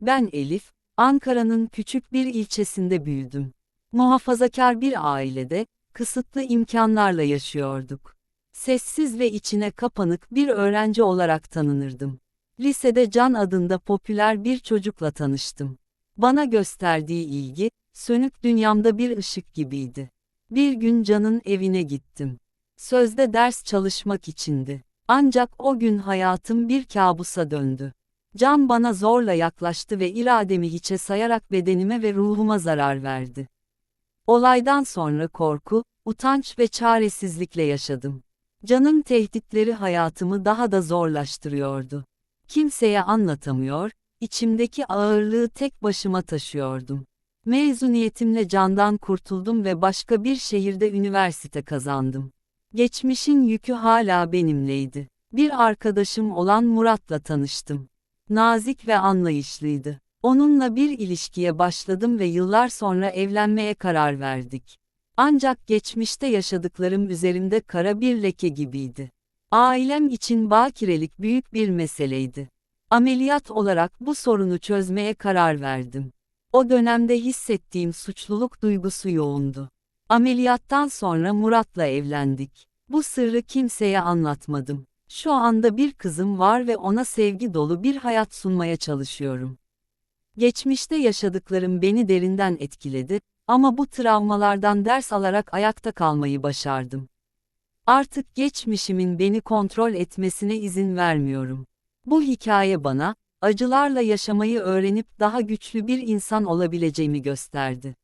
Ben Elif, Ankara'nın küçük bir ilçesinde büyüdüm. Muhafazakar bir ailede, kısıtlı imkanlarla yaşıyorduk. Sessiz ve içine kapanık bir öğrenci olarak tanınırdım. Lisede Can adında popüler bir çocukla tanıştım. Bana gösterdiği ilgi, sönük dünyamda bir ışık gibiydi. Bir gün Can'ın evine gittim. Sözde ders çalışmak içindi. Ancak o gün hayatım bir kabusa döndü. Can bana zorla yaklaştı ve irademi hiçe sayarak bedenime ve ruhuma zarar verdi. Olaydan sonra korku, utanç ve çaresizlikle yaşadım. Can'ın tehditleri hayatımı daha da zorlaştırıyordu. Kimseye anlatamıyor, içimdeki ağırlığı tek başıma taşıyordum. Mezuniyetimle Can'dan kurtuldum ve başka bir şehirde üniversite kazandım. Geçmişin yükü hala benimleydi. Bir arkadaşım olan Murat'la tanıştım. Nazik ve anlayışlıydı. Onunla bir ilişkiye başladım ve yıllar sonra evlenmeye karar verdik. Ancak geçmişte yaşadıklarım üzerimde kara bir leke gibiydi. Ailem için bakirelik büyük bir meseleydi. Ameliyat olarak bu sorunu çözmeye karar verdim. O dönemde hissettiğim suçluluk duygusu yoğundu. Ameliyattan sonra Murat'la evlendik. Bu sırrı kimseye anlatmadım. Şu anda bir kızım var ve ona sevgi dolu bir hayat sunmaya çalışıyorum. Geçmişte yaşadıklarım beni derinden etkiledi ama bu travmalardan ders alarak ayakta kalmayı başardım. Artık geçmişimin beni kontrol etmesine izin vermiyorum. Bu hikaye bana, acılarla yaşamayı öğrenip daha güçlü bir insan olabileceğimi gösterdi.